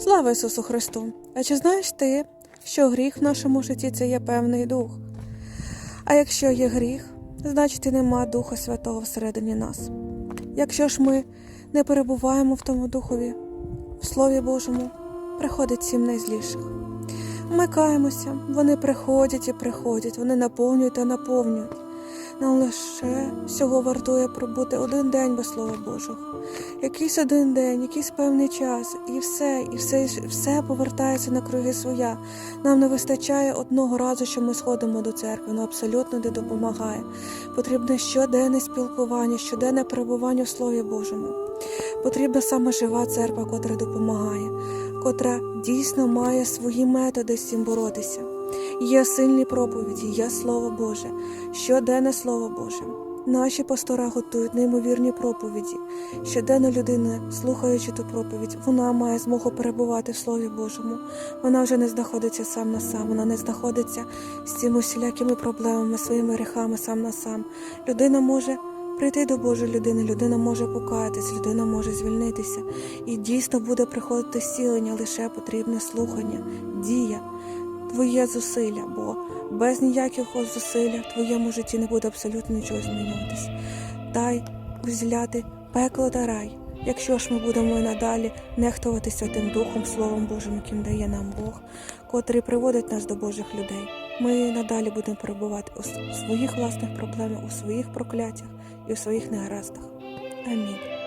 Слава Ісусу Христу! А чи знаєш ти, що гріх в нашому житті це є певний дух? А якщо є гріх, значить і нема Духа Святого всередині нас. Якщо ж ми не перебуваємо в тому Духові, в Слові Божому, приходить сім найзліших. Вмикаємося, вони приходять і приходять, вони наповнюють та наповнюють. Нам лише всього вартує пробути один день без Слова Божого. Якийсь один день, якийсь певний час, і все, і все, все повертається на круги своя. Нам не вистачає одного разу, що ми сходимо до церкви, воно абсолютно не допомагає. Потрібне щоденне спілкування, щоденне перебування в Слові Божому. Потрібна саме жива церква, котра допомагає, котра дійсно має свої методи з цим боротися. Є сильні проповіді, є Слово Боже, щоденне Слово Боже. Наші пастора готують неймовірні проповіді. Щоденно людина, слухаючи ту проповідь, вона має змогу перебувати в Слові Божому. Вона вже не знаходиться сам на сам, вона не знаходиться з цими усілякими проблемами, своїми гріхами сам на сам. Людина може прийти до Божої людини, людина може покаятись, людина може звільнитися. І дійсно буде приходити зцілення, лише потрібне слухання, дія твоє зусилля, бо без ніякого зусилля в твоєму житті не буде абсолютно нічого змінюватись. Дай розділяти пекло та рай, якщо ж ми будемо і надалі нехтувати Святим Духом, Словом Божим, яким дає нам Бог, котрий приводить нас до Божих людей. Ми надалі будемо перебувати у своїх власних проблемах, у своїх прокляттях і у своїх негараздах. Амінь.